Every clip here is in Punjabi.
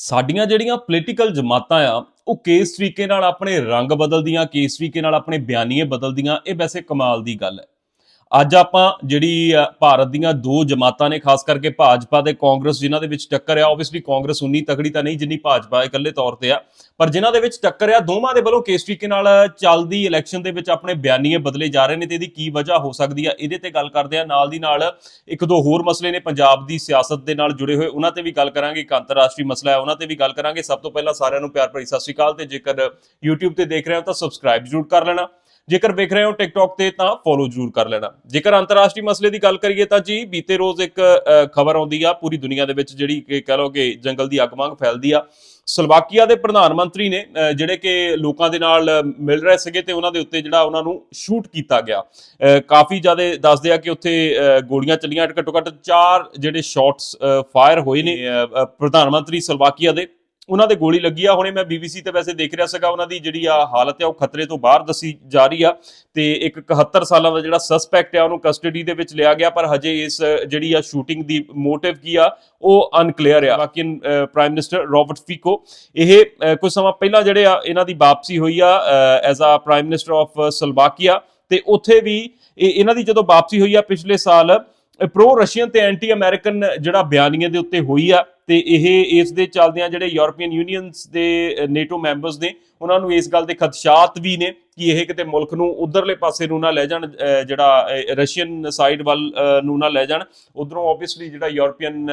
ਸਾਡੀਆਂ ਜਿਹੜੀਆਂ ਪੋਲੀਟੀਕਲ ਜਮਾਤਾਂ ਆ, ਉਹ ਕਿਸ ਤਰੀਕੇ ਨਾਲ ਆਪਣੇ ਰੰਗ ਬਦਲਦੀਆਂ, ਕਿਸ ਤਰੀਕੇ ਨਾਲ ਆਪਣੇ ਬਿਆਨੀਏ ਬਦਲਦੀਆਂ, ਇਹ ਵੈਸੇ ਕਮਾਲ ਦੀ ਗੱਲ ਹੈ। ਅੱਜ ਆਪਾਂ ਜਿਹੜੀ ਭਾਰਤ ਦੀਆਂ ਦੋ ਜਮਾਤਾਂ ਨੇ, ਖਾਸ ਕਰਕੇ ਭਾਜਪਾ ਤੇ ਕਾਂਗਰਸ, ਜਿਨ੍ਹਾਂ ਦੇ ਵਿੱਚ ਟੱਕਰ ਆ ਆਬਵੀਅਸਲੀ ਕਾਂਗਰਸ ਉਨੀ ਤਕੜੀ ਤਾਂ ਨਹੀਂ ਜਿੰਨੀ ਭਾਜਪਾ ਇਕੱਲੇ ਤੌਰ ਤੇ ਆ, ਪਰ ਜਿਨ੍ਹਾਂ ਦੇ ਵਿੱਚ ਟੱਕਰ ਆ, ਦੋਵਾਂ ਦੇ ਵੱਲੋਂ ਕਿਸ ਤਰੀਕੇ ਨਾਲ ਚੱਲਦੀ ਇਲੈਕਸ਼ਨ ਦੇ ਵਿੱਚ ਆਪਣੇ ਬਿਆਨੀਏ ਬਦਲੇ ਜਾ ਰਹੇ ਨੇ ਤੇ ਇਹਦੀ ਕੀ ਵਜ੍ਹਾ ਹੋ ਸਕਦੀ ਆ, ਇਹਦੇ ਤੇ ਗੱਲ ਕਰਦੇ ਆ, ਨਾਲ ਦੀ ਨਾਲ ਇੱਕ ਦੋ ਹੋਰ ਮਸਲੇ ਨੇ ਪੰਜਾਬ ਦੀ ਸਿਆਸਤ ਦੇ ਨਾਲ ਜੁੜੇ ਹੋਏ, ਉਹਨਾਂ ਤੇ ਵੀ ਗੱਲ ਕਰਾਂਗੇ, ਇੱਕ ਅੰਤਰਰਾਸ਼ਟਰੀ ਮਸਲਾ ਹੈ, ਉਹਨਾਂ ਤੇ ਵੀ ਗੱਲ ਕਰਾਂਗੇ, ਸਭ ਤੋਂ ਪਹਿਲਾਂ ਸਾਰਿਆਂ ਨੂੰ ਪਿਆਰ ਭਰੀ ਸਤਿ ਸ਼੍ਰੀ ਅਕਾਲ ਤੇ ਜੇਕਰ YouTube ਤੇ ਦੇਖ ਰਹੇ ਹੋ ਤਾਂ ਸਬਸਕ੍ਰਾਈਬ ਜ਼ਰੂਰ ਕਰ ਲੈਣਾ। ਜੇਕਰ ਵੇਖ ਰਹੇ ਹੋ TikTok ਤੇ ਤਾਂ ਫੋਲੋ ਜ਼ਰੂਰ ਕਰ ਲੈਣਾ। ਜੇਕਰ ਅੰਤਰਰਾਸ਼ਟਰੀ ਮਸਲੇ ਦੀ ਗੱਲ ਕਰੀਏ ਤਾਂ ਜੀ ਬੀਤੇ ਰੋਜ਼ ਇੱਕ ਖਬਰ ਆਉਂਦੀ ਆ ਪੂਰੀ ਦੁਨੀਆ ਦੇ ਵਿੱਚ ਜਿਹੜੀ ਕਿ ਕਹਿ ਲਓ ਕਿ ਜੰਗਲ ਦੀ ਅੱਗ ਵਾਂਗ ਫੈਲਦੀ ਆ। ਸਲੋਵਾਕੀਆ ਦੇ ਪ੍ਰਧਾਨ ਮੰਤਰੀ ਨੇ ਜਿਹੜੇ ਕਿ ਲੋਕਾਂ ਦੇ ਨਾਲ ਮਿਲ ਰਹੇ ਸੀਗੇ ਤੇ ਉਹਨਾਂ ਦੇ ਉੱਤੇ ਜਿਹੜਾ ਉਹਨਾਂ ਨੂੰ ਸ਼ੂਟ ਕੀਤਾ ਗਿਆ। ਕਾਫੀ ਜ਼ਿਆਦਾ ਦੱਸਦੇ ਆ ਕਿ ਉੱਥੇ ਗੋਲੀਆਂ ਚੱਲੀਆਂ ਘੱਟੋ ਘੱਟ ਚਾਰ ਜਿਹੜੇ ਸ਼ਾਟਸ ਫਾਇਰ ਹੋਏ ਨੇ ਪ੍ਰਧਾਨ ਮੰਤਰੀ ਸਲੋਵਾਕੀਆ ਦੇ। ਉਹਨਾਂ ਦੇ ਗੋਲੀ ਲੱਗੀ ਆ। ਹੁਣੇ ਮੈਂ ਬੀਬੀਸੀ ਤੇ ਵੈਸੇ ਦੇਖ ਰਿਹਾ ਸੀਗਾ, ਉਹਨਾਂ ਦੀ ਜਿਹੜੀ ਆ ਹਾਲਤ ਆ, ਉਹ ਖਤਰੇ ਤੋਂ ਬਾਹਰ ਦੱਸੀ ਜਾ ਰਹੀ ਆ। ਤੇ ਇੱਕ 71 ਸਾਲਾਂ ਦਾ ਜਿਹੜਾ ਸਸਪੈਕਟ ਆ, ਉਹਨੂੰ ਕਸਟਡੀ ਦੇ ਵਿੱਚ ਲਿਆ ਗਿਆ, ਪਰ ਹਜੇ ਇਸ ਜਿਹੜੀ ਆ ਸ਼ੂਟਿੰਗ ਦੀ ਮੋਟਿਵ ਕੀ ਆ, ਉਹ ਅਨਕਲੀਅਰ ਆ। ਬਾਕੀ ਪ੍ਰਾਈਮ ਮਿਨਿਸਟਰ ਰਾਬਰਟ ਫੀਕੋ ਇਹ ਕੁਝ ਸਮਾਂ ਪਹਿਲਾਂ ਜਿਹੜੇ ਆ, ਇਹਨਾਂ ਦੀ ਵਾਪਸੀ ਹੋਈ ਆ as a prime minister of ਸਲਵਾਕੀਆ ਤੇ ਉੱਥੇ ਵੀ ਇਹ- ਇਹਨਾਂ ਦੀ ਜਦੋਂ ਵਾਪਸੀ ਹੋਈ ਆ, ਪਿਛਲੇ ਸਾਲ ਪ੍ਰੋ ਰਸ਼ੀਅਨ ਤੇ ਐਂਟੀ ਅਮਰੀਕਨ ਜਿਹੜਾ ਬਿਆਨੀਆਂ ਦੇ ਉੱਤੇ ਹੋਈ ਆ ਤੇ ਇਹ ਇਸ ਦੇ ਚੱਲਦਿਆਂ ਜਿਹੜੇ ਯੂਰਪੀਅਨ ਯੂਨੀਅਨਸ ਦੇ ਨੇਟੋ ਮੈਂਬਰਸ ਨੇ, ਉਹਨਾਂ ਨੂੰ ਇਸ ਗੱਲ ਦੇ ਖਦਸ਼ਾਤ ਵੀ ਨੇ ਕਿ ਇਹ ਕਿਤੇ ਮੁਲਕ ਨੂੰ ਉਧਰਲੇ ਪਾਸੇ ਨੂੰ ਨਾ ਲੈ ਜਾਣ ਜਿਹੜਾ ਰਸ਼ੀਅਨ ਸਾਈਡ ਵੱਲ ਨੂੰ ਨਾ ਲੈ ਜਾਣ। ਉਧਰੋਂ ਆਬਵੀਅਸਲੀ ਜਿਹੜਾ ਯੂਰਪੀਅਨ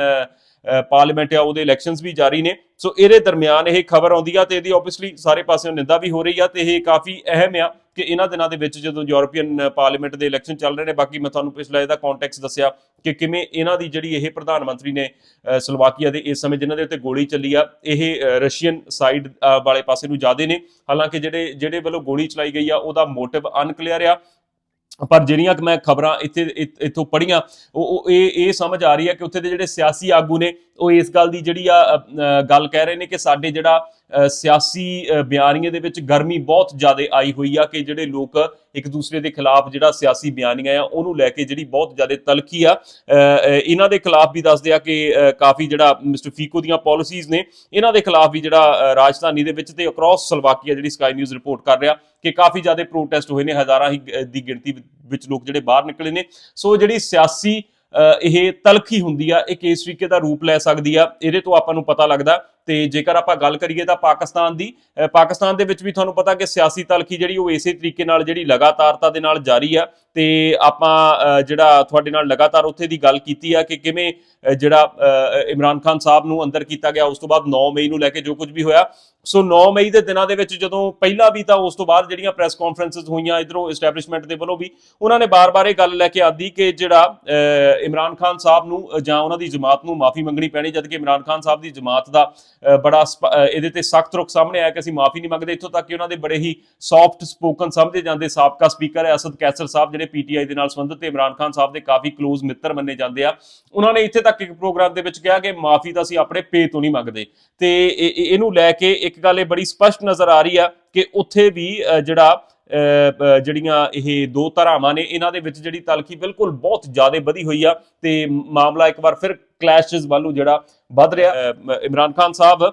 ਪਾਰਲੀਮੈਂਟ ਆ, ਉਹਦੇ ਇਲੈਕਸ਼ਨਸ ਵੀ ਜਾਰੀ ਨੇ। ਸੋ ਇਹਦੇ ਦਰਮਿਆਨ ਇਹ ਖਬਰ ਆਉਂਦੀ ਆ ਤੇ ਇਹਦੀ ਆਬਵੀਅਸਲੀ ਸਾਰੇ ਪਾਸਿਓਂ ਨਿੰਦਾ ਵੀ ਹੋ ਰਹੀ ਆ ਤੇ ਇਹ ਕਾਫੀ ਅਹਿਮ ਆ। ਕਿ ਇਹਨਾਂ ਦਿਨਾਂ ਦੇ ਵਿੱਚ ਜਦੋਂ ਯੂਰੋਪੀਅਨ ਪਾਰਲੀਮੈਂਟ ਦੇ ਇਲੈਕਸ਼ਨ ਚੱਲ ਰਹੇ ਨੇ ਬਾਕੀ ਮੈਂ ਤੁਹਾਨੂੰ ਪਿਛਲਾ ਇਹਦਾ ਕੰਟੈਕਸਟ ਦੱਸਿਆ ਕਿ ਕਿਵੇਂ ਇਹਨਾਂ ਦੀ ਜਿਹੜੀ ਇਹ ਪ੍ਰਧਾਨ ਮੰਤਰੀ ਨੇ ਅਹ, ਸਲੋਵਾਕੀਆ ਦੇ ਇਸ ਸਮੇਂ ਜਿਨ੍ਹਾਂ ਦੇ ਉੱਤੇ ਗੋਲੀ ਚੱਲੀ ਆ ਇਹ ਰਸ਼ੀਅਨ ਸਾਈਡ ਵਾਲੇ ਪਾਸੇ ਨੂੰ ਜ਼ਿਆਦੇ ਨੇ। ਹਾਲਾਂਕਿ ਜਿਹੜੇ ਜਿਹੜੇ ਵੱਲੋਂ ਗੋਲੀ ਚਲਾਈ ਗਈ ਆ ਉਹਦਾ ਮੋਟਿਵ ਅਨਕਲੀਅਰ ਆ। ਪਰ ਜਿਹੜੀਆਂ ਕਿ ਮੈਂ ਖਬਰਾਂ ਇੱਥੇ ਇੱਥੋਂ ਪੜੀਆਂ ਉਹ ਉਹ ਇਹ ਇਹ ਸਮਝ ਆ ਰਹੀ ਹੈ ਕਿ ਉੱਥੇ ਦੇ ਜਿਹੜੇ ਸਿਆਸੀ ਆਗੂ ਨੇ ਉਹ ਇਸ ਗੱਲ ਦੀ ਜਿਹੜੀ ਆ ਗੱਲ ਕਹਿ ਰਹੇ ਨੇ ਕਿ ਸਾਡੇ ਜਿਹੜਾ ਸਿਆਸੀ ਬਿਆਨੀਆਂ ਦੇ ਵਿੱਚ ਗਰਮੀ ਬਹੁਤ ਜ਼ਿਆਦਾ ਆਈ ਹੋਈ ਆ ਕਿ ਜਿਹੜੇ ਲੋਕ ਇੱਕ ਦੂਸਰੇ ਦੇ ਖਿਲਾਫ ਜਿਹੜਾ ਸਿਆਸੀ ਬਿਆਨੀਆਂ ਆ, ਉਹਨੂੰ ਲੈ ਕੇ ਜਿਹੜੀ ਬਹੁਤ ਜ਼ਿਆਦਾ ਤਲਖੀ ਆ। ਇਹਨਾਂ ਦੇ ਖਿਲਾਫ ਵੀ ਦੱਸਦੇ ਆ ਕਿ ਕਾਫੀ ਜਿਹੜਾ ਮਿਸਟਰ ਫੀਕੋ ਦੀਆਂ ਪਾਲਿਸੀਜ਼ ਨੇ, ਇਹਨਾਂ ਦੇ ਖਿਲਾਫ ਵੀ ਜਿਹੜਾ ਰਾਜਧਾਨੀ ਦੇ ਵਿੱਚ ਤੇ ਅਕ੍ਰੋਸ ਸਲਵਾਕੀਆ ਜਿਹੜੀ ਸਕਾਈ ਨਿਊਜ਼ ਰਿਪੋਰਟ ਕਰ ਰਿਹਾ ਕਿ ਕਾਫੀ ਜ਼ਿਆਦਾ ਪ੍ਰੋਟੈਸਟ ਹੋਏ ਨੇ, ਹਜ਼ਾਰਾਂ ਹੀ ਦੀ ਗਿਣਤੀ ਵਿੱਚ ਲੋਕ ਜਿਹੜੇ ਬਾਹਰ ਨਿਕਲੇ ਨੇ। ਸੋ ਜਿਹੜੀ ਸਿਆਸੀ ਇਹ ਤਲਖੀ ਹੁੰਦੀ ਆ, ਇਹ ਕਿਸ ਤਰੀਕੇ ਦਾ ਰੂਪ ਲੈ ਸਕਦੀ ਆ, ਇਹਦੇ ਤੋਂ ਆਪਾਂ ਨੂੰ ਪਤਾ ਲੱਗਦਾ ਤੇ ਜੇਕਰ ਆਪਾਂ ਗੱਲ ਕਰੀਏ ਤਾਂ ਪਾਕਿਸਤਾਨ ਦੀ ਪਾਕਿਸਤਾਨ ਦੇ ਵਿੱਚ ਵੀ ਤੁਹਾਨੂੰ ਪਤਾ ਕਿ ਸਿਆਸੀ ਤਲਖੀ ਜਿਹੜੀ ਉਹ ਇਸੇ ਤਰੀਕੇ ਨਾਲ ਜਿਹੜੀ ਲਗਾਤਾਰਤਾ ਦੇ ਨਾਲ ਜਾਰੀ ਆ ਤੇ ਆਪਾਂ ਜਿਹੜਾ ਤੁਹਾਡੇ ਨਾਲ ਲਗਾਤਾਰ ਉੱਥੇ ਦੀ ਗੱਲ ਕੀਤੀ ਆ ਕਿ ਕਿਵੇਂ ਜਿਹੜਾ ਇਮਰਾਨ ਖਾਨ ਸਾਹਿਬ ਨੂੰ ਅੰਦਰ ਕੀਤਾ ਗਿਆ ਉਸ ਤੋਂ ਬਾਅਦ 9 ਮਈ ਨੂੰ ਲੈ ਕੇ ਜੋ ਕੁਝ ਵੀ ਹੋਇਆ। ਸੋ 9 ਮਈ ਦੇ ਦਿਨਾਂ ਦੇ ਵਿੱਚ ਜਦੋਂ ਪਹਿਲਾਂ ਵੀ ਤਾਂ ਉਸ ਤੋਂ ਬਾਅਦ ਜਿਹੜੀਆਂ ਪ੍ਰੈਸ ਕਾਨਫਰੰਸਸ ਹੋਈਆਂ ਇਧਰੋਂ ਐਸਟੈਬਲਿਸ਼ਮੈਂਟ ਦੇ ਵੱਲੋਂ ਵੀ ਉਹਨਾਂ ਨੇ ਬਾਰ-ਬਾਰ ਇਹ ਗੱਲ ਲੈ ਕੇ ਆਦੀ ਕਿ ਜਿਹੜਾ ਅ, ਇਮਰਾਨ ਖਾਨ ਸਾਹਿਬ ਨੂੰ ਜਾਂ ਉਹਨਾਂ ਦੀ ਜਮਾਤ ਨੂੰ ਮਾਫੀ ਮੰਗਣੀ ਪੈਣੀ ਜਦਕਿ ਇਮਰਾਨ ਖਾਨ ਸਾਹਿਬ ਦੀ ਜਮਾਤ ਦਾ ਬੜਾ ਸਪ- ਇਹਦੇ ਤੇ ਸਖਤ ਰੁਖ ਸਾਹਮਣੇ ਆਇਆ ਕਿ ਅਸੀਂ ਮਾਫੀ ਨਹੀਂ ਮੰਗਦੇ। ਇੱਥੋਂ ਤੱਕ ਕਿ ਉਹਨਾਂ ਦੇ ਬੜੇ ਹੀ ਸੌਫਟ ਸਪੋਕਨ ਸਮਝੇ ਜਾਂਦੇ ਸਾਬਕਾ ਸਪੀਕਰ ਹੈ ਅਸਦ ਕੈਸਰ ਸਾਹਿਬ, ਜਿਹੜੇ ਪੀਟੀਆਈ ਦੇ ਨਾਲ ਸੰਬੰਧਿਤ ਤੇ ਇਮਰਾਨ ਖਾਨ ਸਾਹਿਬ ਦੇ ਕਾਫੀ ক্লোਜ਼ ਮਿੱਤਰ ਮੰਨੇ ਜਾਂਦੇ ਆ। ਉਹਨਾਂ ਨੇ ਇੱਥੇ ਤੱਕ ਇੱਕ ਪ੍ਰੋਗਰਾਮ ਦੇ ਵਿੱਚ ਕਿਹਾ ਕਿ ਮਾਫੀ ਤਾਂ ਅਸੀਂ ਆਪਣੇ ਪੇ ਤੋਂ ਨਹੀਂ ਮੰਗਦੇ। ਤੇ ਇਹ- ਇਹਨੂੰ ਲੈ ਕੇ ਇੱਕ ਗੱਲ ਇਹ ਬੜੀ ਸਪਸ਼ਟ ਨਜ਼ਰ ਆ ਰਹੀ ਆ ਕਿ ਉੱਥੇ ਵੀ ਜਿਹੜਾ ਜਿਹੜੀਆਂ ਇਹ ਦੋ ਧਾਰਾਵਾਂ ਨੇ, ਇਹਨਾਂ ਦੇ ਵਿੱਚ ਜਿਹੜੀ ਤਲਖੀ ਬਿਲਕੁਲ ਬਹੁਤ ਜ਼ਿਆਦਾ ਵਧੀ ਹੋਈ ਆ ਤੇ ਮਾਮਲਾ ਇੱਕ ਵਾਰ ਫਿਰ ਕਲੈਸ਼ਸ ਵੱਲੋਂ ਜਿਹੜਾ ਵੱਧ ਰਿਹਾ। ਇਮਰਾਨ ਖਾਨ ਸਾਹਿਬ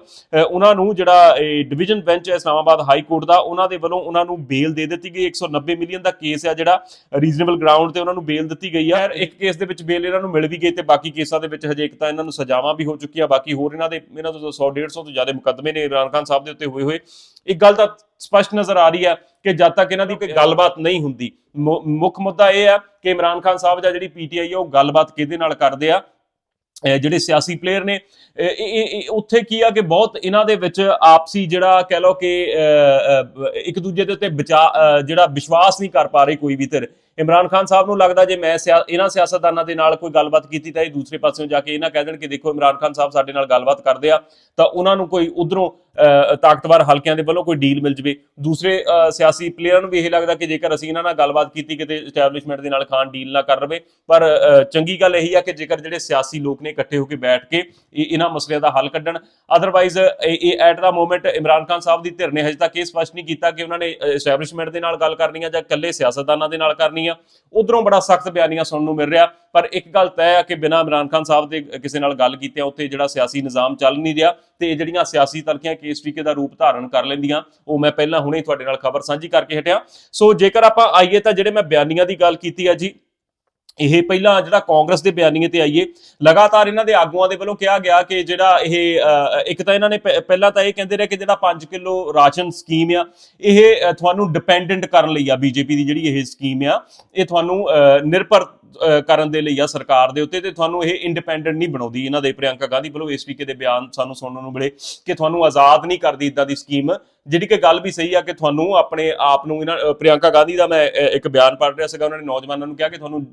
ਉਹਨਾਂ ਨੂੰ ਜਿਹੜਾ ਇਹ ਡਿਵੀਜ਼ਨ ਬੈਂਚ ਹੈ ਇਸਲਾਮਾਬਾਦ ਹਾਈ ਕੋਰਟ ਦਾ, ਉਹਨਾਂ ਦੇ ਵੱਲੋਂ ਉਹਨਾਂ ਨੂੰ ਬੇਲ ਦੇ ਦਿੱਤੀ ਗਈ। 190 ਮਿਲੀਅਨ ਦਾ ਕੇਸ ਹੈ ਜਿਹੜਾ ਰੀਜ਼ਨੇਬਲ ਗਰਾਊਂਡ ਤੇ ਉਹਨਾਂ ਨੂੰ ਬੇਲ ਦਿੱਤੀ ਗਈ ਹੈ ਇੱਕ ਕੇਸ ਦੇ ਵਿੱਚ ਬੇਲ ਇਹਨਾਂ ਨੂੰ ਮਿਲ ਵੀ ਗਈ ਤੇ ਬਾਕੀ ਕੇਸਾਂ ਦੇ ਵਿੱਚ ਹਜੇ ਇੱਕ ਤਾਂ ਇਹਨਾਂ ਨੂੰ ਸਜ਼ਾਵਾਂ ਵੀ ਹੋ ਚੁੱਕੀਆਂ, ਬਾਕੀ ਹੋਰ ਇਹਨਾਂ ਦੇ, ਇਹਨਾਂ ਤੋਂ 100 150 ਤੋਂ ਜ਼ਿਆਦਾ ਮੁਕੱਦਮੇ ਨੇ ਇਮਰਾਨ ਖਾਨ ਸਾਹਿਬ ਦੇ ਉੱਤੇ ਹੋਏ ਹੋਏ। ਇੱਕ ਗੱਲ ਤਾਂ ਸਪਸ਼ਟ ਨਜ਼ਰ ਆ ਰਹੀ ਹੈ ਕਿ ਜਦ ਤੱਕ ਇਹਨਾਂ ਦੀ ਕੋਈ ਗੱਲਬਾਤ ਨਹੀਂ ਹੁੰਦੀ। ਮੁੱਖ ਮੁੱਦਾ ਇਹ ਹੈ ਕਿ ਇਮਰਾਨ ਖਾਨ ਸਾਹਿਬ ਜਾਂ ਜਿਹੜੀ ਪੀਟੀਆਈ ਹੈ ਉਹ ਗੱਲਬਾਤ ਕਿਹਦੇ ਨਾਲ ਕਰਦੇ ਆ? ਜਿਹੜੇ ਸਿਆਸੀ ਪਲੇਅਰ ਨੇ ਉੱਥੇ ਕੀ ਆ ਕਿ ਬਹੁਤ ਇਹਨਾਂ ਦੇ ਵਿੱਚ ਆਪਸੀ ਜਿਹੜਾ ਕਹਿ ਲਓ ਕਿ ਇੱਕ ਦੂਜੇ ਦੇ ਉੱਤੇ ਬਚਾ ਜਿਹੜਾ ਵਿਸ਼ਵਾਸ ਨਹੀਂ ਕਰ ਪਾ ਰਹੇ ਕੋਈ ਵੀ ਧਿਰ। ਇਮਰਾਨ ਖਾਨ ਸਾਹਿਬ ਨੂੰ ਲੱਗਦਾ ਜੇ ਮੈਂ ਇਹਨਾਂ ਸਿਆਸਤਦਾਨਾਂ ਦੇ ਨਾਲ ਕੋਈ ਗੱਲਬਾਤ ਕੀਤੀ ਤਾਂ ਇਹ ਦੂਸਰੇ ਪਾਸਿਓਂ ਜਾ ਕੇ ਇਹਨਾਂ ਕਹਿ ਦੇਣ ਕਿ ਦੇਖੋ ਇਮਰਾਨ ਖਾਨ ਸਾਹਿਬ ਸਾਡੇ ਨਾਲ ਗੱਲਬਾਤ ਕਰਦੇ ਆ ਤਾਂ ਉਹਨਾਂ ਨੂੰ ਕੋਈ ਉਧਰੋਂ ਤਾਕਤਵਰ ਹਲਕਿਆਂ ਦੇ ਵੱਲੋਂ ਕੋਈ ਡੀਲ ਮਿਲ ਜਵੇ। ਦੂਸਰੇ ਸਿਆਸੀ ਪਲੇਅਰਾਂ ਨੂੰ ਵੀ ਇਹ ਲੱਗਦਾ ਕਿ ਜੇਕਰ ਅਸੀਂ ਇਹਨਾਂ ਨਾਲ ਗੱਲਬਾਤ ਕੀਤੀ, ਕਿਤੇ ਐਸਟੈਬਲਿਸ਼ਮੈਂਟ ਦੇ ਨਾਲ ਖਾਨ ਡੀਲ ਨਾ ਕਰ ਰਵੇ। ਪਰ ਚੰਗੀ ਗੱਲ ਇਹੀ ਆ ਕਿ ਜੇਕਰ ਜਿਹੜੇ ਸਿਆਸੀ ਲੋਕ ਨੇ ਇਕੱਠੇ ਹੋ ਕੇ ਬੈਠ ਕੇ ਇਹ- ਇਹਨਾਂ ਮਸਲਿਆਂ ਦਾ ਹੱਲ ਕੱਢਣ। ਅਦਰਵਾਈਜ਼ ਇਹ at the moment Imran Khan Sahib ਦੀ ਧਿਰ ਨੇ ਹਜੇ ਤੱਕ ਇਹ ਸਪਸ਼ਟ ਨਹੀਂ ਕੀਤਾ ਕਿ ਉਹਨਾਂ ਨੇ ਐਸਟੈਬਲਿਸ਼ਮੈਂਟ ਦੇ ਨਾਲ ਗੱਲ ਕਰਨੀ ਆ ਜਾਂ ਇਕੱਲੇ ਸਿਆਸਤਦਾਨਾਂ ਦੇ ਨਾਲ ਕਰਨੀ ਆ। ਉਧਰੋਂ ਬੜਾ ਸਖਤ ਬਿਆਨੀਆਂ ਸੁਣਨ ਨੂੰ ਮਿਲ ਰਿਹਾ। ਪਰ ਇੱਕ ਗੱਲ ਤੈਅ ਆ ਕਿ ਬਿਨਾਂ ਇਮਰਾਨ ਖਾਨ ਸਾਹਿਬ ਦੇ ਕਿਸੇ ਨਾਲ ਗੱਲ ਕੀਤਿਆਂ ਉੱਥੇ ਜਿਹੜਾ ਸਿਆਸੀ ਨਿਜ਼ਾਮ ਚੱਲ ਨਹੀਂ ਰਿਹਾ ਤੇ ਜਿਹੜੀਆਂ ਸਿਆਸੀ ਤਲਖੀਆਂ ਕੇਸ ਵੀਕੇ ਦਾ ਰੂਪ ਧਾਰਨ ਕਰ ਲੈਂਦੀਆਂ। ਉਹ ਮੈਂ ਪਹਿਲਾਂ ਹੁਣੇ ਤੁਹਾਡੇ ਨਾਲ ਖਬਰ ਸਾਂਝੀ ਕਰਕੇ ਹਟਿਆ। ਸੋ ਜੇਕਰ ਆਪਾਂ ਆਈਏ ਤਾਂ ਜਿਹੜੇ ਮੈਂ ਬਿਆਨੀਆਂ ਦੀ ਗੱਲ ਕੀਤੀ ਆ ਜੀ ਇਹ ਪਹਿਲਾਂ ਜਿਹੜਾ ਕਾਂਗਰਸ ਦੇ ਬਿਆਨੀਏ ਤੇ ਆਈਏ ਲਗਾਤਾਰ ਇਹਨਾਂ ਦੇ ਆਗੂਆਂ ਦੇ ਵੱਲੋਂ ਕਿਹਾ ਗਿਆ ਕਿ ਜਿਹੜਾ ਇਹ ਇੱਕ ਤਾਂ ਇਹਨਾਂ ਨੇ ਪਹਿਲਾਂ ਤਾਂ ਇਹ ਕਹਿੰਦੇ ਰਹੇ ਕਿ ਜਿਹੜਾ 5 ਕਿਲੋ ਰਾਸ਼ਨ ਸਕੀਮ ਆ ਇਹ ਤੁਹਾਨੂੰ ਡਿਪੈਂਡੈਂਟ ਕਰਨ ਲਈ ਆ ਬੀਜੇਪੀ ਦੀ ਜਿਹੜੀ ਇਹ ਸਕੀਮ ਆ ਇਹ ਤੁਹਾਨੂੰ ਅ, ਨਿਰਭਰ ਕਰਨ ਦੇ ਲਈ ਆ ਸਰਕਾਰ ਦੇ ਉੱਤੇ ਤੇ ਤੁਹਾਨੂੰ ਇਹ ਇੰਡੀਪੈਂਡੈਂਟ ਨਹੀਂ ਬਣਾਉਂਦੀ ਇਹਨਾਂ ਦੇ ਪ੍ਰਿਯੰਕਾ ਗਾਂਧੀ ਵੱਲੋਂ ਇਸ ਤਰੀਕੇ ਦੇ ਬਿਆਨ ਸਾਨੂੰ ਸੁਣਨ ਨੂੰ ਮਿਲੇ ਕਿ ਤੁਹਾਨੂੰ ਆਜ਼ਾਦ ਨਹੀਂ ਕਰਦੀ ਇਦਾਂ ਦੀ ਸਕੀਮ ਜਿਹੜੀ ਕਿ ਗੱਲ ਵੀ ਸਹੀ ਆ ਕਿ ਤੁਹਾਨੂੰ ਆਪਣੇ ਆਪ ਨੂੰ ਇਹਨਾਂ ਅ, ਪ੍ਰਿਯੰਕਾ ਗਾਂਧੀ ਦਾ ਮੈਂ ਇੱਕ ਬਿਆਨ ਪੜ੍ਹ ਰਿਹਾ ਸੀਗਾ ਉਹਨਾਂ ਨੇ ਨੌਜਵਾਨਾਂ ਨੂੰ ਕਿਹਾ ਕਿ ਤੁਹਾਨੂੰ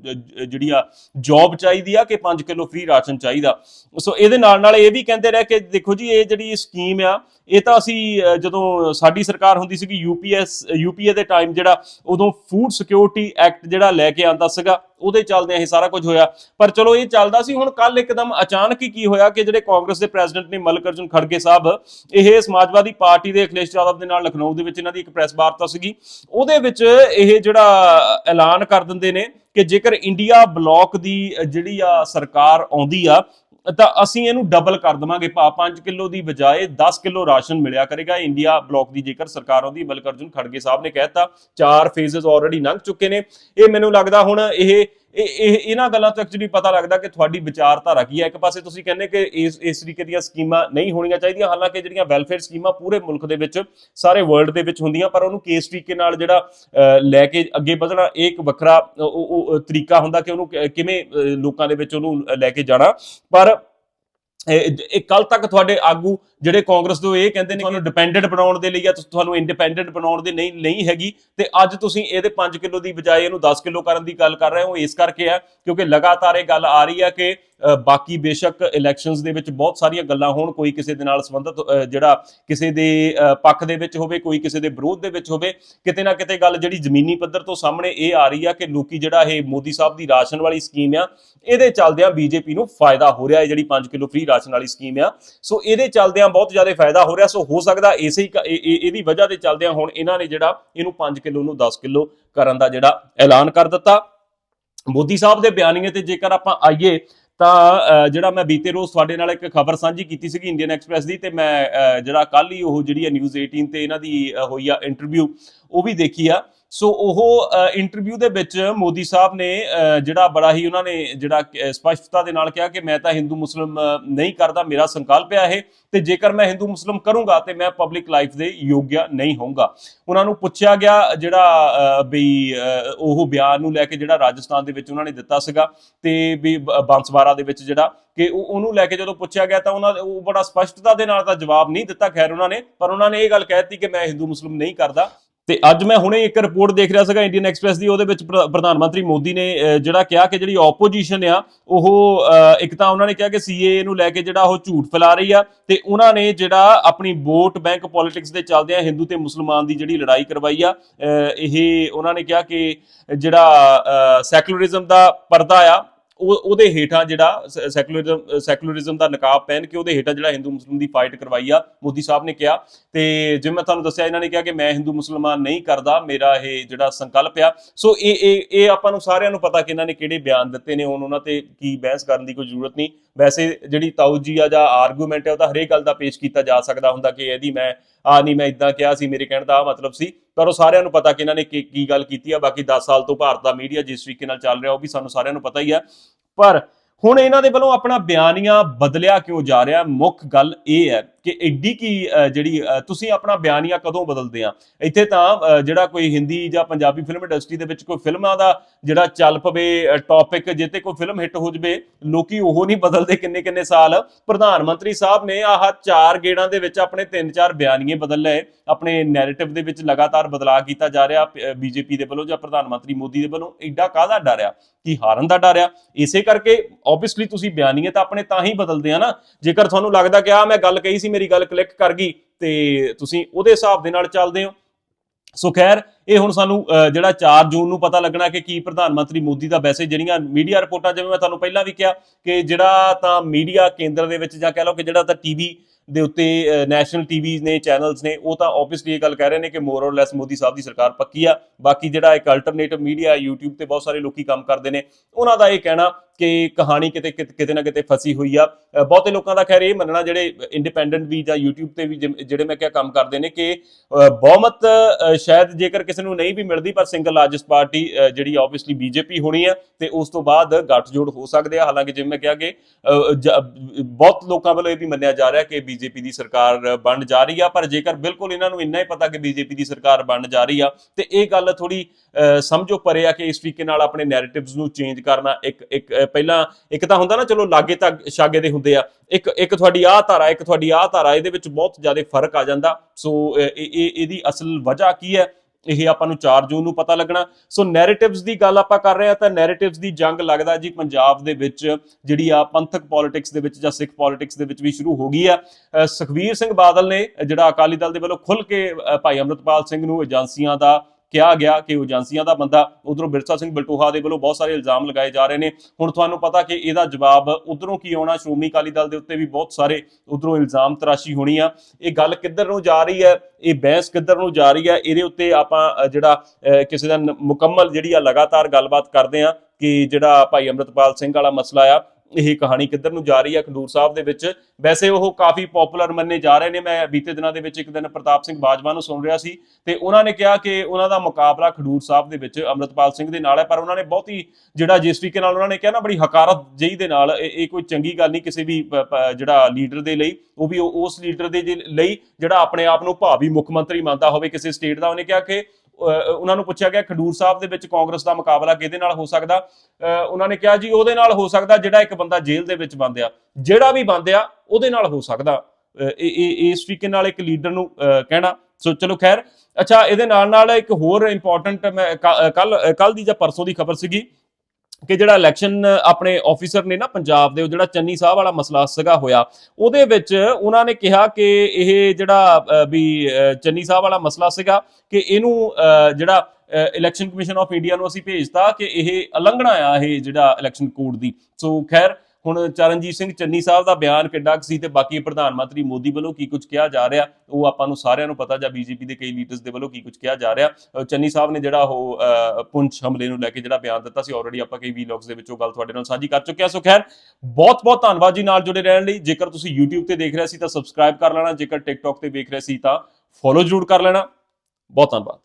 ਜਿਹੜੀ ਆ ਜੌਬ ਚਾਹੀਦੀ ਆ ਕਿ 5 ਕਿਲੋ ਫ੍ਰੀ ਰਾਸ਼ਨ ਚਾਹੀਦਾ। ਸੋ ਇਹਦੇ ਨਾਲ ਨਾਲ ਇਹ ਵੀ ਕਹਿੰਦੇ ਰਹੇ ਕਿ ਦੇਖੋ ਜੀ ਇਹ ਜਿਹੜੀ ਸਕੀਮ ਆ ਇਹ ਤਾਂ ਅਸੀਂ ਜਦੋਂ ਸਾਡੀ ਸਰਕਾਰ ਹੁੰਦੀ ਸੀਗੀ ਯੂਪੀਐਸ ਯੂਪੀਏ ਦੇ ਟਾਈਮ ਜਿਹੜਾ ਉਦੋਂ ਫੂਡ ਸਿਕਿਉਰਿਟੀ ਐਕਟ ਜਿਹੜਾ ਲੈ ਕੇ ਆਂਦਾ ਸੀਗਾ ਉਹਦੇ ਚੱਲਦੇ ਇਹ ਸਾਰਾ ਕੁਝ ਹੋਇਆ। ਪਰ ਚਲੋ ਇਹ ਚੱਲਦਾ ਸੀ, ਹੁਣ ਕੱਲ ਇੱਕਦਮ ਅਚਾਨਕ ਹੀ ਕੀ ਹੋਇਆ ਕਿ ਜਿਹੜੇ ਕਾਂਗਰਸ ਦੇ ਪ੍ਰੈਜ਼ੀਡੈਂਟ ਨੇ ਮਲਕ ਖੜਗੇ ਸਾਹਿਬ, ਇਹ ਸਮਾਜਵਾਦੀ ਪਾਰਟੀ ਦੇ ਅਖਿਲੇਸ਼ ਯਾਦਵ ਦੇ ਨਾਲ ਲਖਨਊ ਦੇ ਵਿੱਚ ਇਹਨਾਂ ਦੀ ਇੱਕ ਪ੍ਰੈਸ ਵਾਰਤਾ ਸੀਗੀ। ਉਹਦੇ ਵਿੱਚ ਇਹ ਜਿਹੜਾ ਐਲਾਨ ਕਰ ਦਿੰਦੇ ਨੇ ਕਿ ਜੇਕਰ ਇੰਡੀਆ ਬਲੌਕ ਦੀ ਜਿਹੜੀ ਆ ਸਰਕਾਰ ਆਉਂਦੀ ਆ, ਤਾਂ ਅਸੀਂ ਇਹਨੂੰ ਡਬਲ ਕਰ ਦਵਾਂਗੇ। ਭਾ 5 ਕਿਲੋ ਦੀ ਬਜਾਏ 10 ਕਿਲੋ ਰਾਸ਼ਨ ਮਿਲਿਆ ਕਰੇਗਾ। ਇੰਡੀਆ ਬਲੌਕ ਦੀ ਜੇਕਰ ਸਰਕਾਰ ਆਉਂਦੀ ਮਲਕ ਅਰਜੁਨ ਖੜਗੇ ਸਾਹਿਬ ਨੇ ਕਹਿਤਾ ਚਾਰ ਫੇਜ਼ਸ ਆਲਰੇਡੀ ਲੰਘ ਚੁੱਕੇ ਨੇ। ਇਹ ਮੈਨੂੰ ਲੱਗਦਾ ਹੁਣ ਇਹ ਇਹ ਇਹ ਇਹਨਾਂ ਗੱਲਾਂ ਤੋਂ ਐਕਚੁਅਲੀ ਪਤਾ ਲੱਗਦਾ ਕਿ ਤੁਹਾਡੀ ਵਿਚਾਰਧਾਰਾ ਕੀ ਹੈ। ਇੱਕ ਪਾਸੇ ਤੁਸੀਂ ਕਹਿੰਦੇ ਕਿ ਇਸ ਇਸ ਤਰੀਕੇ ਦੀਆਂ ਸਕੀਮਾਂ ਨਹੀਂ ਹੋਣੀਆਂ ਚਾਹੀਦੀਆਂ, ਹਾਲਾਂਕਿ ਜਿਹੜੀਆਂ ਵੈਲਫੇਅਰ ਸਕੀਮਾਂ ਪੂਰੇ ਮੁਲਕ ਦੇ ਵਿੱਚ, ਸਾਰੇ ਵਰਲਡ ਦੇ ਵਿੱਚ ਹੁੰਦੀਆਂ, ਪਰ ਉਹਨੂੰ ਕੇਸ ਤਰੀਕੇ ਨਾਲ ਜਿਹੜਾ ਲੈ ਕੇ ਅੱਗੇ ਵਧਣਾ, ਇਹ ਇੱਕ ਵੱਖਰਾ ਤਰੀਕਾ ਹੁੰਦਾ ਕਿ ਉਹਨੂੰ ਕਿਵੇਂ ਲੋਕਾਂ ਦੇ ਵਿੱਚ ਉਹਨੂੰ ਲੈ ਕੇ ਜਾਣਾ। ਪਰ ਇਹ ਕੱਲ ਤੱਕ ਤੁਹਾਡੇ ਆਗੂ ਜਿਹੜੇ ਕਾਂਗਰਸ ਤੋਂ ਇਹ ਕਹਿੰਦੇ ਨੇ ਕਿ ਤੁਹਾਨੂੰ ਡਿਪੈਂਡੈਂਟ ਬਣਾਉਣ ਦੇ ਲਈ ਜਾਂ ਤੁਹਾਨੂੰ ਇੰਡੀਪੈਂਡੈਂਟ ਬਣਾਉਣ ਦੇ ਨਹੀਂ ਨਹੀਂ ਹੈਗੀ ਤੇ ਅੱਜ ਤੁਸੀਂ ਇਹਦੇ 5 ਕਿਲੋ ਦੀ ਬਜਾਏ ਇਹਨੂੰ 10 ਕਿਲੋ ਕਰਨ ਦੀ ਗੱਲ ਕਰ ਰਹੇ ਹੋ, ਇਸ ਕਰਕੇ ਆ ਕਿਉਂਕਿ ਲਗਾਤਾਰ ਇਹ ਗੱਲ ਆ ਰਹੀ ਹੈ ਕਿ ਬਾਕੀ ਬੇਸ਼ੱਕ ਇਲੈਕਸ਼ਨਸ ਦੇ ਵਿੱਚ ਬਹੁਤ ਸਾਰੀਆਂ ਗੱਲਾਂ ਹੋਣ, ਕੋਈ ਕਿਸੇ ਦੇ ਨਾਲ ਸੰਬੰਧਿਤ ਜਿਹੜਾ ਕਿਸੇ ਦੇ ਪੱਖ ਦੇ ਵਿੱਚ ਹੋਵੇ, ਕੋਈ ਕਿਸੇ ਦੇ ਵਿਰੋਧ ਦੇ ਵਿੱਚ ਹੋਵੇ, ਕਿਤੇ ਨਾ ਕਿਤੇ ਗੱਲ ਜਿਹੜੀ ਜ਼ਮੀਨੀ ਪੱਧਰ ਤੋਂ ਸਾਹਮਣੇ ਇਹ ਆ ਰਹੀ ਆ ਕਿ ਲੋਕੀ ਜਿਹੜਾ ਇਹ ਮੋਦੀ ਸਾਹਿਬ ਦੀ ਰਾਸ਼ਨ ਵਾਲੀ ਸਕੀਮ ਆ, ਇਹਦੇ ਚੱਲਦਿਆਂ ਬੀਜੇਪੀ ਨੂੰ ਫਾਇਦਾ ਹੋ ਰਿਹਾ ਹੈ, ਜਿਹੜੀ 5 ਕਿਲੋ ਫ੍ਰੀ ਰਾਸ਼ਨ ਵਾਲੀ ਸਕੀਮ ਆ। ਸੋ ਇਹਦੇ ਚੱਲਦਿਆਂ ਬਹੁਤ ਜ਼ਿਆਦਾ ਫਾਇਦਾ ਹੋ ਰਿਹਾ, ਸੋ ਹੋ ਸਕਦਾ ਇਸੇ ਹੀ ਕ- ਇਹ- ਇਹਦੀ ਵਜ੍ਹਾ ਤੇ ਚੱਲਦਿਆਂ ਹੁਣ ਇਹਨਾਂ ਨੇ ਜਿਹੜਾ ਇਹਨੂੰ 5 ਕਿਲੋ ਨੂੰ 10 ਕਿਲੋ ਕਰਨ ਦਾ ਜਿਹੜਾ ਐਲਾਨ ਕਰ ਦਿੱਤਾ। ਮੋਦੀ ਸਾਹਿਬ ਦੇ ਬਿਆਨੀਏ ਤੇ ਜੇਕਰ ਆਪਾਂ ਆਈਏ ਤਾਂ ਜਿਹੜਾ ਮੈਂ ਬੀਤੇ ਰੋਜ਼ ਤੁਹਾਡੇ ਨਾਲ ਇੱਕ ਖਬਰ ਸਾਂਝੀ ਕੀਤੀ ਸੀਗੀ ਇੰਡੀਅਨ ਐਕਸਪ੍ਰੈਸ ਦੀ ਤੇ ਮੈਂ ਜਿਹੜਾ ਕੱਲ ਹੀ ਉਹ ਜਿਹੜੀ ਹੈ ਨਿਊਜ਼ 18 ਤੇ ਇਹਨਾਂ ਦੀ ਹੋਈ ਆ ਇੰਟਰਵਿਊ ਉਹ ਵੀ ਦੇਖੀ ਆ। ਸੋ ਉਹ ਇੰਟਰਵਿਊ ਦੇ ਵਿੱਚ ਮੋਦੀ ਸਾਹਿਬ ਨੇ ਅ, ਜਿਹੜਾ ਬੜਾ ਹੀ ਉਹਨਾਂ ਨੇ ਜਿਹੜਾ ਕ- ਸਪਸ਼ਟਤਾ ਦੇ ਨਾਲ ਕਿਹਾ ਕਿ ਮੈਂ ਤਾਂ ਹਿੰਦੂ ਮੁਸਲਮ ਨਹੀਂ ਕਰਦਾ ਮੇਰਾ ਸੰਕਲਪ ਹੈ ਇਹ ਤੇ ਜੇਕਰ ਮੈਂ ਹਿੰਦੂ ਮੁਸਲਮ ਕਰੂੰਗਾ ਤੇ ਮੈਂ ਪਬਲਿਕ ਲਾਈਫ ਦੇ ਯੋਗਿਆ ਨਹੀਂ ਹੋਊਂਗਾ। ਉਹਨਾਂ ਨੂੰ ਪੁੱਛਿਆ ਗਿਆ ਜਿਹੜਾ ਅ, ਵੀ ਉਹ ਬਿਆਨ ਨੂੰ ਲੈ ਕੇ ਜਿਹੜਾ ਰਾਜਸਥਾਨ ਦੇ ਵਿੱਚ ਉਹਨਾਂ ਨੇ ਦਿੱਤਾ ਸੀਗਾ ਤੇ ਵੀ ਬਾਂਸਵਾਰਾ ਦੇ ਵਿੱਚ ਜਿਹੜਾ ਕਿ ਉਹਨੂੰ ਲੈ ਕੇ ਜਦੋਂ ਪੁੱਛਿਆ ਗਿਆ ਤਾਂ ਉਹਨਾਂ ਉਹ ਬੜਾ ਸਪਸ਼ਟਤਾ ਦੇ ਨਾਲ ਤਾਂ ਜਵਾਬ ਨਹੀਂ ਦਿੱਤਾ ਖੈਰ ਉਹਨਾਂ ਨੇ ਪਰ ਉਹਨਾਂ ਨੇ ਇਹ ਗੱਲ ਕਹਿ ਦਿੱਤੀ ਕਿ ਮੈਂ ਹਿੰਦੂ ਮੁਸਲਮ ਨਹੀਂ ਕਰਦਾ ਤੇ ਅੱਜ ਮੈਂ ਹੁਣੇ ਇੱਕ ਰਿਪੋਰਟ ਦੇਖ ਰਿਹਾ ਸੀਗਾ ਇੰਡੀਅਨ ਐਕਸਪ੍ਰੈਸ ਦੀ, ਉਹਦੇ ਵਿੱਚ ਪ੍ਰ- ਪ੍ਰਧਾਨ ਮੰਤਰੀ ਮੋਦੀ ਨੇ ਜਿਹੜਾ ਕਿਹਾ ਕਿ ਜਿਹੜੀ ਆਪੋਜੀਸ਼ਨ ਆ, ਉਹ ਇੱਕ ਤਾਂ ਉਹਨਾਂ ਨੇ ਕਿਹਾ ਕਿ ਸੀਏ ਨੂੰ ਲੈ ਕੇ ਜਿਹੜਾ ਉਹ ਝੂਠ ਫੈਲਾ ਰਹੀ ਆ, ਤੇ ਉਹਨਾਂ ਨੇ ਜਿਹੜਾ ਆਪਣੀ ਵੋਟ ਬੈਂਕ ਪੋਲਿਟਿਕਸ ਦੇ ਚੱਲਦਿਆਂ ਹਿੰਦੂ ਤੇ ਮੁਸਲਮਾਨ ਦੀ ਜਿਹੜੀ ਲੜਾਈ ਕਰਵਾਈ ਆ ਇਹ ਉਹਨਾਂ ਨੇ ਕਿਹਾ ਕਿ ਜਿਹੜਾ ਸੈਕੂਲਰਿਜ਼ਮ ਦਾ ਪਰਦਾ ਆ ਉਹਦੇ ਹੇਠਾਂ ਜਿਹੜਾ ਸੈਕੂਲਰਿਜ਼ਮ ਸੈਕੂਲਰਿਜ਼ਮ ਦਾ ਨਕਾਬ ਪਹਿਨ ਕੇ ਉਹਦੇ ਹੇਠਾਂ ਜਿਹੜਾ ਹਿੰਦੂ ਮੁਸਲਮ ਦੀ ਫਾਈਟ ਕਰਵਾਈ ਆ, ਮੋਦੀ ਸਾਹਿਬ ਨੇ ਕਿਹਾ। ਤੇ ਜਿਵੇਂ ਮੈਂ ਤੁਹਾਨੂੰ ਦੱਸਿਆ, ਇਹਨਾਂ ਨੇ ਕਿਹਾ ਕਿ ਮੈਂ ਹਿੰਦੂ ਮੁਸਲਮਾਨ ਨਹੀਂ ਕਰਦਾ, ਮੇਰਾ ਇਹ ਜਿਹੜਾ ਸੰਕਲਪ ਆ। ਸੋ ਇਹ ਇਹ ਇਹ ਆਪਾਂ ਨੂੰ ਸਾਰਿਆਂ ਨੂੰ ਪਤਾ ਕਿ ਇਹਨਾਂ ਨੇ ਕਿਹੜੇ ਬਿਆਨ ਦਿੱਤੇ ਨੇ, ਹੁਣ ਉਹਨਾਂ ਤੇ ਕੀ ਬਹਿਸ ਕਰਨ ਦੀ ਕੋਈ ਜ਼ਰੂਰਤ ਨਹੀਂ। ਵੈਸੇ ਜਿਹੜੀ ਤਾਊਜੀ ਆ ਜਾਂ ਆਰਗੂਮੈਂਟ ਹੈ ਉਹ ਤਾਂ ਹਰੇਕ ਗੱਲ ਦਾ ਪੇਸ਼ ਕੀਤਾ ਜਾ ਸਕਦਾ ਹੁੰਦਾ ਕਿ ਇਹਦੀ ਮੈਂ ਆ ਨਹੀਂ ਮੈਂ ਇਦਾਂ ਕਿਹਾ ਸੀ, ਮੇਰੇ ਕਹਿਣ ਦਾ ਆ ਮਤਲਬ ਸੀ, ਪਰ ਉਹ ਸਾਰਿਆਂ ਨੂੰ ਪਤਾ ਕਿ ਇਹਨਾਂ ਨੇ ਕੀ ਕੀ ਗੱਲ ਕੀਤੀ ਆ, ਬਾਕੀ 10 ਸਾਲ ਤੋਂ ਭਾਰਤ ਦਾ ਮੀਡੀਆ ਜਿਸ ਤਰੀਕੇ ਨਾਲ ਚੱਲ ਰਿਹਾ ਉਹ ਵੀ ਸਾਨੂੰ ਸਾਰਿਆਂ ਨੂੰ ਪਤਾ ਹੀ ਆ। ਪਰ ਹੁਣ ਇਹਨਾਂ ਦੇ ਵੱਲੋਂ ਆਪਣਾ ਬਿਆਨੀਆਂ ਬਦਲਿਆ ਕਿਉਂ ਜਾ ਰਿਹਾ? ਮੁੱਖ ਗੱਲ ਇਹ ਹੈ ਕਿ ਐਡੀ ਕੀ ਜਿਹੜੀ ਤੁਸੀਂ ਆਪਣਾ ਬਿਆਨੀਆਂ ਕਦੋਂ ਬਦਲਦੇ ਆ? ਇੱਥੇ ਤਾਂ ਜਿਹੜਾ ਕੋਈ ਹਿੰਦੀ ਜਾਂ ਪੰਜਾਬੀ ਫਿਲਮ ਇੰਡਸਟਰੀ ਦੇ ਵਿੱਚ ਕੋਈ ਫਿਲਮਾਂ ਦਾ ਜਿਹੜਾ ਚੱਲ ਪਵੇ ਟੌਪਿਕ ਜੇ ਤੇ ਕੋਈ ਫਿਲਮ ਹਿੱਟ ਹੋ ਜਵੇ, ਲੋਕੀ ਉਹ ਨਹੀਂ ਬਦਲਦੇ ਕਿੰਨੇ ਕਿੰਨੇ ਸਾਲ। ਪ੍ਰਧਾਨ ਮੰਤਰੀ ਸਾਹਿਬ ਨੇ ਆਹ ਚਾਰ ਗੇੜਾਂ ਦੇ ਵਿੱਚ ਆਪਣੇ ਤਿੰਨ ਚਾਰ ਬਿਆਨੀਏ ਬਦਲ ਲਏ। ਆਪਣੇ ਨੈਰੇਟਿਵ ਦੇ ਵਿੱਚ ਲਗਾਤਾਰ ਬਦਲਾਅ ਕੀਤਾ ਜਾ ਰਿਹਾ ਬੀਜੇਪੀ ਦੇ ਵੱਲੋਂ ਜਾਂ ਪ੍ਰਧਾਨ ਮੰਤਰੀ ਮੋਦੀ ਦੇ ਵੱਲੋਂ। ਐਡਾ ਕਾਹਦਾ ਡਰ ਆ? ਕੀ ਹਾਰਨ ਦਾ ਡਰ ਆ? ਇਸੇ ਕਰਕੇ ਆਬਵੀਅਸਲੀ ਤੁਸੀਂ ਬਿਆਨੀਏ ਤਾਂ ਆਪਣੇ ਤਾਂ ਹੀ ਬਦਲਦੇ ਆ ਨਾ। ਜੇਕਰ ਤੁਹਾਨੂੰ ਲੱਗਦਾ ਕਿ ਆ ਮੈਂ ਗੱਲ ਕਹੀ ਸੀ, ਮੇਰੀ ਗੱਲ ਕਲਿੱਕ ਕਰ ਗਈ, ਤੇ ਤੁਸੀਂ ਉਹਦੇ ਹਿਸਾਬ ਦੇ ਨਾਲ ਚੱਲਦੇ ਹੋ। ਸੋ ਖੈਰ, ਇਹ ਹੁਣ ਸਾਨੂੰ ਜਿਹੜਾ 4 ਜੂਨ ਨੂੰ ਪਤਾ ਲੱਗਣਾ ਕਿ ਕੀ ਪ੍ਰਧਾਨ ਮੰਤਰੀ ਮੋਦੀ ਦਾ ਵੈਸੇ ਜਿਹੜੀਆਂ ਮੀਡੀਆ ਰਿਪੋਰਟਾਂ, ਜਿਵੇਂ ਮੈਂ ਤੁਹਾਨੂੰ ਪਹਿਲਾਂ ਵੀ ਕਿਹਾ ਕਿ ਜਿਹੜਾ ਤਾਂ ਮੀਡੀਆ ਕੇਂਦਰ ਦੇ ਵਿੱਚ ਜਾਂ ਕਹਿ ਲਓ ਕਿ ਜਿਹੜਾ ਤਾਂ ਟੀਵੀ ਦੇ ਉੱਤੇ ਨੈਸ਼ਨਲ ਟੀਵੀ ਨੇ, ਚੈਨਲਸ ਨੇ, ਉਹ ਤਾਂ ਆਬਵੀਅਸਲੀ ਇਹ ਗੱਲ ਕਹਿ ਰਹੇ ਨੇ ਕਿ ਮੋਰ ਔਰ ਲੈਸ ਮੋਦੀ ਸਾਹਿਬ ਦੀ ਸਰਕਾਰ ਪੱਕੀ ਆ। ਬਾਕੀ ਜਿਹੜਾ ਇੱਕ ਅਲਟਰਨੇਟਿਵ ਮੀਡੀਆ YouTube ਤੇ ਬਹੁਤ ਸਾਰੇ ਲੋਕੀ ਕੰਮ ਕਰਦੇ ਨੇ, ਉਹਨਾਂ ਦਾ ਇਹ ਕਹਿਣਾ ਕਿ ਕਹਾਣੀ ਕਿਤੇ ਕਿਤੇ ਕਿਤੇ ਨਾ ਕਿਤੇ ਫਸੀ ਹੋਈ ਆ। ਬਹੁਤੇ ਲੋਕਾਂ ਦਾ ਖੈਰ ਇਹ ਮੰਨਣਾ ਜਿਹੜੇ ਇੰਡੀਪੈਂਡੈਂਟ ਵੀ ਜਾਂ YouTube ਤੇ ਵੀ ਜਿਮ- ਜਿਹੜੇ ਮੈਂ ਕਿਹਾ ਕੰਮ ਕਰਦੇ ਨੇ ਕਿ ਬਹੁਮਤ ਸ਼ਾਇਦ ਜੇਕਰ ਕਿਸੇ ਨੂੰ ਨਹੀਂ ਵੀ ਮਿਲਦੀ ਪਰ ਸਿੰਗਲ ਲਾਰਜੈਸਟ ਪਾਰਟੀ ਅ, ਜਿਹੜੀ ਆਬਵੀਅਸਲੀ ਬੀਜੇਪੀ ਹੋਣੀ ਆ ਤੇ ਉਸ ਤੋਂ ਬਾਅਦ ਗੱਠਜੋੜ ਹੋ ਸਕਦੇ ਆ। ਹਾਲਾਂਕਿ ਜਿਵੇਂ ਮੈਂ ਕਿਹਾ ਕਿ ਬਹੁਤ ਲੋਕਾਂ ਵੱਲੋਂ ਇਹ ਵੀ ਮੰਨਿਆ ਜਾ ਰਿਹਾ ਕਿ ਬੀਜੇਪੀ ਦੀ ਸਰਕਾਰ ਬਣ ਜਾ ਰਹੀ ਆ ਪਰ ਜੇਕਰ ਬਿਲਕੁਲ ਇਹਨਾਂ ਨੂੰ ਇੰਨਾ ਹੀ ਪਤਾ ਕਿ ਬੀਜੇਪੀ ਦੀ ਸਰਕਾਰ ਬਣ ਜਾ ਰਹੀ ਆ ਤੇ ਇਹ ਗੱਲ ਥੋੜੀ ਸਮਝੋ ਪਰੇ ਆ ਕਿ ਇਸ ਤਰੀਕੇ ਨਾਲ ਆਪਣੇ ਨੈਰੇਟਿਵਸ ਨੂੰ ਚੇਂਜ ਕਰਨਾ ਇੱਕ ਇੱਕ ਪਹਿਲਾਂ ਇੱਕ ਤਾਂ ਹੁੰਦਾ ਨਾ ਚਲੋ ਲਾਗੇ ਤੱਕ ਛਾਗੇ ਦੇ ਹੁੰਦੇ ਆ ਇੱਕ ਇੱਕ ਤੁਹਾਡੀ ਆਹ ਧਾਰਾ ਇੱਕ ਤੁਹਾਡੀ ਆਹ ਧਾਰਾ ਇਹਦੇ ਵਿੱਚ ਬਹੁਤ ਜ਼ਿਆਦਾ ਫ਼ਰਕ ਆ ਜਾਂਦਾ। ਸੋ ਅ, ਇਹ ਇਹਦੀ ਅਸਲ ਵਜ੍ਹਾ ਕੀ ਹੈ? ਇਹ ਆਪਾਂ ਨੂੰ 4 ਜੂਨ ਨੂੰ ਪਤਾ ਲੱਗਣਾ। ਸੋ ਨੈਰੇਟਿਵਸ ਦੀ ਗੱਲ ਆਪਾਂ ਕਰ ਰਹੇ ਆ ਤਾਂ ਨੈਰੇਟਿਵਸ ਦੀ ਜੰਗ ਲੱਗਦਾ ਜੀ ਪੰਜਾਬ ਦੇ ਵਿੱਚ ਜਿਹੜੀ ਆ ਪੰਥਕ ਪੋਲਿਟਿਕਸ ਦੇ ਵਿੱਚ ਜਾਂ ਸਿੱਖ ਪੋਲਿਟਿਕਸ ਦੇ ਵਿੱਚ ਵੀ ਸ਼ੁਰੂ ਹੋ ਗਈ ਆ। ਅ, ਸੁਖਬੀਰ ਸਿੰਘ ਬਾਦਲ ਨੇ ਜਿਹੜਾ ਅਕਾਲੀ ਦਲ ਦੇ ਵੱਲੋਂ ਖੁੱਲ ਕੇ ਭਾਈ ਅਮਰਤਪਾਲ ਸਿੰਘ ਨੂੰ ਏਜੰਸੀਆਂ ਦਾ ਕਿਹਾ ਗਿਆ ਕਿ ਏਜੰਸੀਆਂ ਦਾ ਬੰਦਾ ਉਧਰੋਂ ਬਿਰਸਾ ਸਿੰਘ ਬਲਟੋਹਾ ਦੇ ਵੱਲੋਂ ਬਹੁਤ ਸਾਰੇ ਇਲਜ਼ਾਮ ਲਗਾਏ ਜਾ ਰਹੇ ਨੇ। ਹੁਣ ਤੁਹਾਨੂੰ ਪਤਾ ਕਿ ਇਹਦਾ ਜਵਾਬ ਉਧਰੋਂ ਕੀ ਆਉਣਾ ਸ਼੍ਰੋਮਣੀ ਅਕਾਲੀ ਦਲ ਦੇ ਉੱਤੇ ਵੀ ਬਹੁਤ ਸਾਰੇ ਉਧਰੋਂ ਇਲਜ਼ਾਮ ਤਰਾਸ਼ੀ ਹੋਣੀ ਆ। ਇਹ ਗੱਲ ਕਿੱਧਰ ਨੂੰ ਜਾ ਰਹੀ ਹੈ? ਇਹ ਬਹਿਸ ਕਿੱਧਰ ਨੂੰ ਜਾ ਰਹੀ ਹੈ? ਇਹਦੇ ਉੱਤੇ ਆਪਾਂ ਜਿਹੜਾ ਅ, ਕਿਸੇ ਦਾ ਮੁਕੰਮਲ ਜਿਹੜੀ ਆ ਲਗਾਤਾਰ ਗੱਲਬਾਤ ਕਰਦੇ ਆ ਕਿ ਜਿਹੜਾ ਭਾਈ ਅੰਮ੍ਰਿਤਪਾਲ ਸਿੰਘ ਵਾਲਾ ਮਸਲਾ ਆ ਇਹ ਕਹਾਣੀ ਕਿੱਧਰ ਨੂੰ ਜਾ ਰਹੀ ਹੈ ਖਡੂਰ ਸਾਹਿਬ ਦੇ ਵਿੱਚ। ਵੈਸੇ ਉਹ ਕਾਫੀ ਪਪੂਲਰ ਮੰਨੇ ਜਾ ਰਹੇ ਨੇ। ਮੈਂ ਬੀਤੇ ਦਿਨਾਂ ਦੇ ਵਿੱਚ ਇੱਕ ਦਿਨ ਪ੍ਰਤਾਪ ਸਿੰਘ ਬਾਜਵਾ ਨੂੰ ਸੁਣ ਰਿਹਾ ਸੀ ਤੇ ਉਹਨਾਂ ਨੇ ਕਿਹਾ ਕਿ ਉਹਨਾਂ ਦਾ ਮੁਕਾਬਲਾ ਖਡੂਰ ਸਾਹਿਬ ਦੇ ਵਿੱਚ ਅੰਮ੍ਰਿਤਪਾਲ ਸਿੰਘ ਦੇ ਨਾਲ ਹੈ, ਪਰ ਉਹਨਾਂ ਨੇ ਬਹੁਤੀ ਜਿਹੜਾ ਜਿਸ ਤਰੀਕੇ ਨਾਲ ਉਹਨਾਂ ਨੇ ਕਿਹਾ ਨਾ, ਬੜੀ ਹਕਾਰਤ ਜਿਹੀ ਦੇ ਨਾਲ ਇਹ ਕੋਈ ਚੰਗੀ ਗੱਲ ਨਹੀਂ ਕਿਸੇ ਵੀ ਜਿਹੜਾ ਲੀਡਰ ਦੇ ਲਈ, ਉਹ ਵੀ ਉਹ- ਉਸ ਲੀਡਰ ਦੇ ਜੇ- ਲਈ ਜਿਹੜਾ ਆਪਣੇ ਆਪ ਨੂੰ ਭਾਵੀ ਮੁੱਖ ਮੰਤਰੀ ਮੰਨਦਾ ਹੋਵੇ ਕਿਸੇ ਸਟੇਟ ਦਾ। ਉਹਨੇ ਕਿਹਾ ਕਿ ਉਹਨਾਂ ਨੂੰ ਪੁੱਛਿਆ ਗਿਆ ਖਡੂਰ ਸਾਹਿਬ ਦੇ ਵਿੱਚ ਕਾਂਗਰਸ ਦਾ ਮੁਕਾਬਲਾ ਕਿਹਦੇ ਨਾਲ ਹੋ ਸਕਦਾ? ਅ, ਉਹਨਾਂ ਨੇ ਕਿਹਾ ਜੀ ਉਹਦੇ ਨਾਲ ਹੋ ਸਕਦਾ ਜਿਹੜਾ ਇੱਕ ਬੰਦਾ ਜੇਲ੍ਹ ਦੇ ਵਿੱਚ ਬੰਦ ਆ। ਜਿਹੜਾ ਵੀ ਬੰਦ ਆ ਉਹਦੇ ਨਾਲ ਹੋ ਸਕਦਾ। ਇਸ ਤਰੀਕੇ ਨਾਲ ਇੱਕ ਲੀਡਰ ਨੂੰ ਕਹਿਣਾ। ਸੋ ਚਲੋ ਖੈਰ। ਅੱਛਾ ਇਹਦੇ ਨਾਲ ਨਾਲ ਇੱਕ ਹੋਰ ਇੰਪੋਰਟੈਂਟ ਮੈਂ ਕੱਲ ਕੱਲ ਦੀ ਜਾਂ ਪਰਸੋਂ ਦੀ ਖਬਰ ਸੀਗੀ। ਕਿ ਜਿਹੜਾ ਇਲੈਕਸ਼ਨ ਆਪਣੇ ਆਫੀਸਰ ਨੇ ਨਾ ਪੰਜਾਬ ਦੇ ਉਹ ਜਿਹੜਾ ਚੰਨੀ ਸਾਹਿਬ ਵਾਲਾ ਮਸਲਾ ਸੀਗਾ ਹੋਇਆ ਉਹਦੇ ਵਿੱਚ ਉਹਨਾਂ ਨੇ ਕਿਹਾ ਕਿ ਇਹ ਜਿਹੜਾ ਵੀ ਚੰਨੀ ਸਾਹਿਬ ਵਾਲਾ ਮਸਲਾ ਸੀਗਾ ਕਿ ਇਹਨੂੰ ਅ, ਜਿਹੜਾ ਇਲੈਕਸ਼ਨ ਕਮਿਸ਼ਨ ਆਫ ਇੰਡੀਆ ਨੂੰ ਅਸੀਂ ਭੇਜਤਾ ਕਿ ਇਹ ਉਲੰਘਣਾ ਆ ਇਹ ਜਿਹੜਾ ਇਲੈਕਸ਼ਨ ਕੋਡ ਦੀ। ਸੋ ਖੈਰ ਹੁਣ ਚਰਨਜੀਤ ਸਿੰਘ ਚੰਨੀ ਸਾਹਿਬ ਦਾ ਬਿਆਨ ਕਿੱਡਾ ਕੁ ਸੀ ਤੇ ਬਾਕੀ ਪ੍ਰਧਾਨ ਮੰਤਰੀ ਮੋਦੀ ਵੱਲੋਂ ਕੀ ਕੁਝ ਕਿਹਾ ਜਾ ਰਿਹਾ, ਉਹ ਆਪਾਂ ਨੂੰ ਸਾਰਿਆਂ ਨੂੰ ਪਤਾ ਜਾਂ ਬੀਜੇਪੀ ਦੇ ਕਈ ਲੀਡਰਸ ਦੇ ਵੱਲੋਂ ਕੀ ਕੁਝ ਕਿਹਾ ਜਾ ਰਿਹਾ। ਚੰਨੀ ਸਾਹਿਬ ਨੇ ਜਿਹੜਾ ਉਹ ਪੁੰਛ ਹਮਲੇ ਨੂੰ ਲੈ ਕੇ ਜਿਹੜਾ ਬਿਆਨ ਦਿੱਤਾ ਸੀ ਆਲਰੇਡੀ ਆਪਾਂ ਕਈ ਵੀਲੌਗਸ ਦੇ ਵਿੱਚ ਉਹ ਗੱਲ ਤੁਹਾਡੇ ਨਾਲ ਸਾਂਝੀ ਕਰ ਚੁੱਕੇ ਹਾਂ। ਸੋ ਖੈਰ ਬਹੁਤ ਬਹੁਤ ਧੰਨਵਾਦ ਜੀ ਨਾਲ ਜੁੜੇ ਰਹਿਣ ਲਈ। ਜੇਕਰ ਤੁਸੀਂ YouTube ਤੇ ਦੇਖ ਰਹੇ ਸੀ ਤਾਂ ਸਬਸਕ੍ਰਾਈਬ ਕਰ ਲੈਣਾ, ਜੇਕਰ TikTok ਤੇ ਵੇਖ ਰਹੇ ਸੀ ਤਾਂ ਫੋਲੋ ਜ਼ਰੂਰ ਕਰ ਲੈਣਾ। ਬਹੁਤ ਧੰਨਵਾਦ।